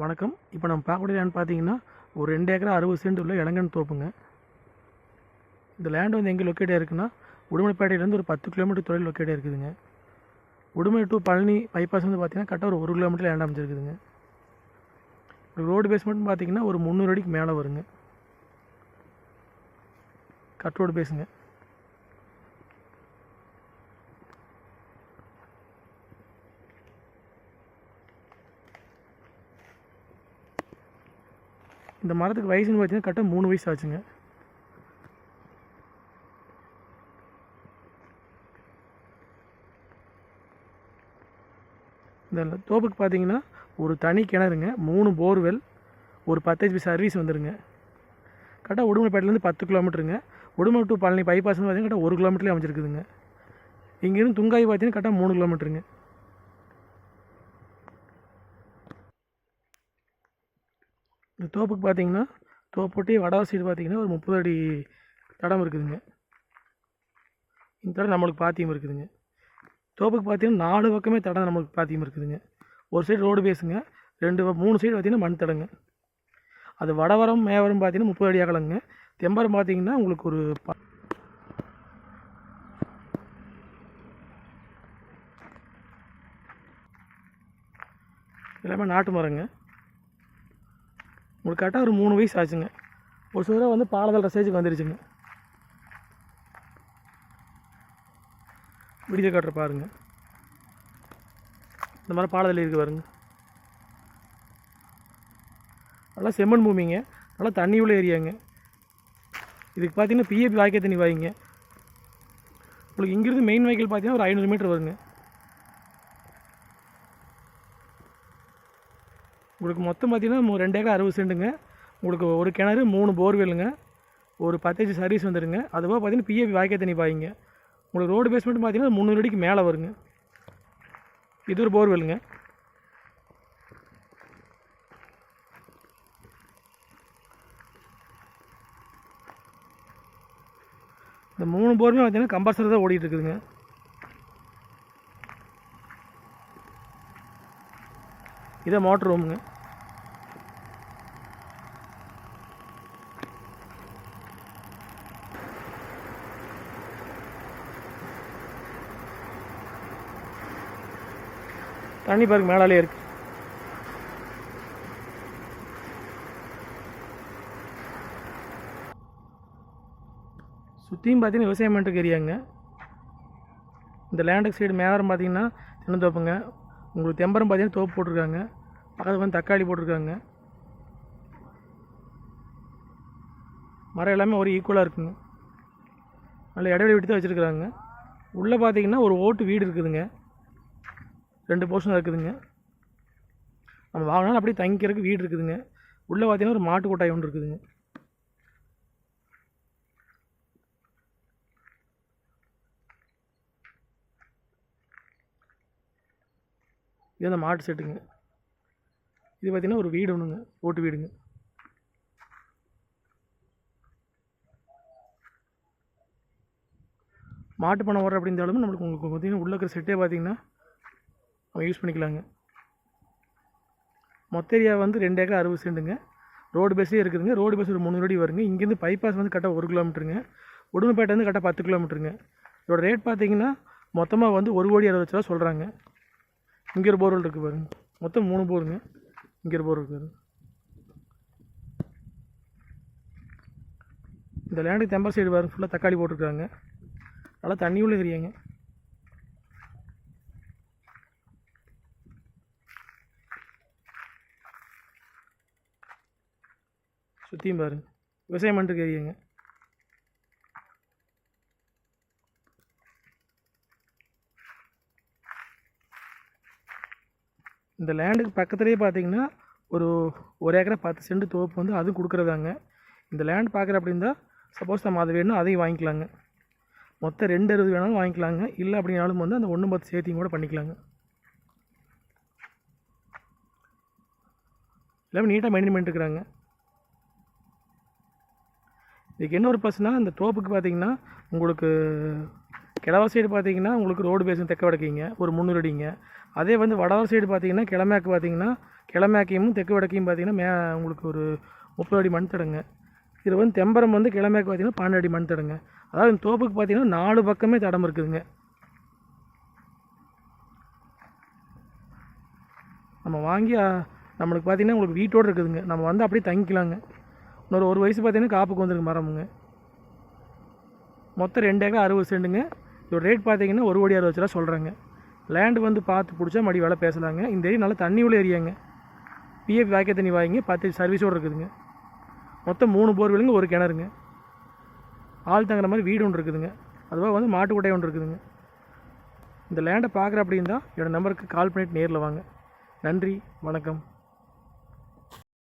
வணக்கம். இப்போ நம்ம பார்க்கக்கூடிய லேண்ட் பார்த்தீங்கன்னா ஒரு ரெண்டு ஏக்கரா அறுபது சென்ட் உள்ள இளங்கன் தோப்புங்க. இந்த லேண்ட் வந்து எங்கே லொக்கேட் இருக்குன்னா உடுமலைப்பேட்டையிலேருந்து ஒரு பத்து கிலோமீட்டர் தொலைவில் லொக்கேட் இருக்குதுங்க. உடுமலை டு பழனி பைபாஸ் வந்து பார்த்தீங்கன்னா கரெக்டாக ஒரு ஒரு கிலோமீட்டர் லேண்ட் அமைச்சிருக்குதுங்க ரோடு பேஸ் மட்டும் பார்த்தீங்கன்னா ஒரு முந்நூறு அடிக்கு மேலே வருங்க. கட் ரோடு பேஸுங்க இந்த மரத்துக்கு வயசுன்னு பார்த்தீங்கன்னா கரெக்டாக மூணு வயசு ஆச்சுங்க. இந்த தோப்புக்கு பார்த்தீங்கன்னா ஒரு தனி கிணறுங்க மூணு போர்வெல் ஒரு பத்து சர்வீஸ் வந்துருங்க. கரெக்டாக உடுமலைப்பேட்டிலேருந்து பத்து கிலோமீட்டருங்க. உடுமலை டு பழனி பைபாஸ் பார்த்தீங்கன்னா கரெக்டாக ஒரு கிலோமீட்டர்லேயே அமைச்சிருக்குதுங்க இங்கேருந்து துங்காய் பார்த்தீங்கன்னா கரெக்டாக மூணு கிலோமீட்டருங்க. இந்த தோப்புக்கு பார்த்தீங்கன்னா தோப்பொட்டி வடவ சைடு பார்த்தீங்கன்னா ஒரு முப்பது அடி தடம் இருக்குதுங்க. இந்த தடம் நம்மளுக்கு பாத்தியம் இருக்குதுங்க. தோப்புக்கு பார்த்தீங்கன்னா நாலு பக்கமே தடம் நம்மளுக்கு பாத்தியம் இருக்குதுங்க. ஒரு சைடு ரோடு பேஸுங்க ரெண்டு மூணு சைடு பார்த்தீங்கன்னா மண் தடங்க. அது வடவரம் மேவரம் பார்த்தீங்கன்னா முப்பது அடி அகலங்க. தெம்பரம் பார்த்தீங்கன்னா உங்களுக்கு ஒரு ப எல்லாமே நாட்டு மரங்க. உங்களுக்கு கரெக்டாக ஒரு மூணு வயசு ஆச்சுங்க. ஒரு சில வந்து பாலதல் ஸ்டேஜுக்கு வந்துருச்சுங்க. வீடியோ காட்டுற பாருங்க. இந்த மாதிரி பாலதல் இருக்கு பாருங்க. நல்லா செம்மண் பூமிங்க. நல்லா தண்ணி உள்ள ஏரியாங்க. இதுக்கு பார்த்தீங்கன்னா பிஏபி வாய்க்கால் தண்ணி வாய்ங்க. உங்களுக்கு இங்கிருந்து மெயின் வாய்க்கால் பார்த்தீங்கன்னா ஒரு ஐநூறு மீட்டர் வருங்க. உங்களுக்கு மொத்தம் பார்த்தீங்கன்னா ரெண்டு ஏக்கர் அறுபது சென்ட்டுங்க. உங்களுக்கு ஒரு கிணறு மூணு போர்வெல்லுங்க. ஒரு பத்தஞ்சு சர்வீஸ் வந்துடுங்க அதுபோக பார்த்தீங்கன்னா பிஏபி வாய்க்கால் தண்ணி பாய்ங்க. உங்களுக்கு ரோடு பேஸ்மெண்ட் பார்த்தீங்கன்னா முந்நூறு அடிக்கு மேலே வருங்க. இது ஒரு போர்வெல்லுங்க. இந்த மூணு போருமே பார்த்தீங்கன்னா கம்பல்சரி தான் ஓடிட்டு இருக்குதுங்க. இதே மோட்டர் ரூமுங்க தண்ணி பாருங்க மேலாலே இருக்கு. சுற்றியும் பார்த்தீங்கன்னா விவசாயம் பண்ணிட்டு ஏரியாங்க இந்த லேண்டுக்கு சைடு மேவரம் பார்த்தீங்கன்னா தென்னந்தோப்புங்க. உங்களுக்கு தெம்பரம் பார்த்தீங்கன்னா தோப்பு போட்டிருக்காங்க. பக்கத்தில் வந்து தக்காளி போட்டிருக்காங்க. மரம் எல்லாமே ஒரு ஈக்குவலாக இருக்குங்க. நல்ல இடைவெளி விட்டு தான் வச்சுருக்குறாங்க. உள்ளே பார்த்தீங்கன்னா ஒரு ஓட்டு வீடு இருக்குதுங்க. ரெண்டு போர்ஷன் இருக்குதுங்க. நம்ம வாங்கினாலும் அப்படியே தங்கிக்கிறதுக்கு வீடு இருக்குதுங்க. உள்ளே பார்த்தீங்கன்னா ஒரு மாட்டு கொட்டாய் ஒன்று இருக்குதுங்க. இது அந்த மாட்டு செட்டுங்க. இது பார்த்தீங்கன்னா ஒரு வீடு ஒன்றுங்க ஓட்டு வீடுங்க. மாட்டு பணம் வர அப்படி இருந்தாலும் நம்மளுக்கு உங்களுக்கு பார்த்தீங்கன்னா உள்ள இருக்கிற செட்டே பார்த்தீங்கன்னா நம்ம யூஸ் பண்ணிக்கலாங்க. மொத்த ஏரியா வந்து ரெண்டு ஏக்கர் அறுபது சென்ட்டுங்க ரோடு பஸ்ஸே இருக்குதுங்க. ரோடு பஸ் ஒரு முந்நூறு அடி வருங்க. இங்கேருந்து பைபாஸ் வந்து கரெக்டாக ஒரு கிலோமீட்டருங்க வந்து கரெக்டாக பத்து கிலோமீட்டருங்க இதோட ரேட் பார்த்தீங்கன்னா மொத்தமாக வந்து ஒரு கோடி அறுபது லட்ச ரூபா சொல்கிறாங்க இங்கே ஒரு போர்வெல் இருக்குது பாருங்க. மொத்தம் மூணு போருங்க இங்கே ஒரு இந்த லேண்டுக்கு தெம்பர் சைடு பாருங்க ஃபுல்லாக தக்காளி போட்டிருக்காங்க. நல்லா தண்ணி உள்ள ஏரியாங்க சுற்றியும் பாருங்க. விவசாயம் பண்ணிட்டு ஏரியாங்க இந்த லேண்டுக்கு பக்கத்துலேயே பார்த்தீங்கன்னா ஒரு ஒரு ஏக்கரை பத்து சென்ட் தோப்பு வந்து அதுவும் கொடுக்குறதாங்க. இந்த லேண்ட் பார்க்குற அப்படின்னா சப்போஸ் நம்ம அது வேணும் அதையும் வாங்கிக்கலாங்க. மொத்தம் ரெண்டு அறுபது வேணாலும் வாங்கிக்கலாங்க. இல்லை அப்படின்னாலும் வந்து அந்த ஒன்று பத்து சேர்த்தியும் கூட பண்ணிக்கலாங்க. எல்லாமே நீட்டாக மெயின்டைன் பண்ணிட்டுருக்குறாங்க. இதுக்கு என்ன ஒரு ப்ளஸ்னால் அந்த தோப்புக்கு பார்த்தீங்கன்னா உங்களுக்கு கிழவர் சைடு பார்த்தீங்கன்னா உங்களுக்கு ரோடு பேசும் தெக்க வடக்கிங்க. ஒரு முந்நூறு அடிங்க. அதே வந்து வடவர் சைடு பார்த்தீங்கன்னா கிழமேக்கு பார்த்தீங்கன்னா கிழமேக்கையும் தெற்கு வடக்கையும் பார்த்தீங்கன்னா மே உங்களுக்கு ஒரு முப்பது அடி மண் தடங்க. இது வந்து தெம்பரம் வந்து கிழமேக்கு பார்த்தீங்கன்னா பன்னெண்டு அடி மண் தடங்க. அதாவது இந்த தோப்புக்கு பார்த்தீங்கன்னா நாலு பக்கமே தடம் இருக்குதுங்க. நம்ம வாங்கி நம்மளுக்கு பார்த்தீங்கன்னா உங்களுக்கு வீட்டோடு இருக்குதுங்க. நம்ம வந்து அப்படியே தங்கிக்கலாங்க. இன்னொரு ஒரு வயசு பார்த்தீங்கன்னா காப்புக்கு வந்துருக்கு மரமுங்க. மொத்தம் ரெண்டு ஏக்கர் அறுபது செண்டுங்க. இதோட ரேட் பார்த்தீங்கன்னா ஒரு கோடி அறுபது லட்ச ரூபா சொல்கிறாங்க லேண்டு வந்து பார்த்து பிடிச்சா மடி வேலை பேசலாங்க. இந்த ஏரியா நல்லா தண்ணி உள்ள ஏரியாங்க. பிஎஃப் வாக்கிய தண்ணி வாங்கிங்க. பத்து சர்வீஸோடு இருக்குதுங்க. மொத்தம் மூணு போர்வெலுங்க ஒரு கிணறுங்க. ஆள் தங்குற மாதிரி வீடு ஒன்று இருக்குதுங்க. அதுவாக வந்து மாட்டுக்கொட்டை ஒன்று இருக்குதுங்க. இந்த லேண்டை பார்க்குற அப்படி இருந்தால் என்னோடய நம்பருக்கு கால் பண்ணிட்டு நேரில் வாங்க. நன்றி வணக்கம்.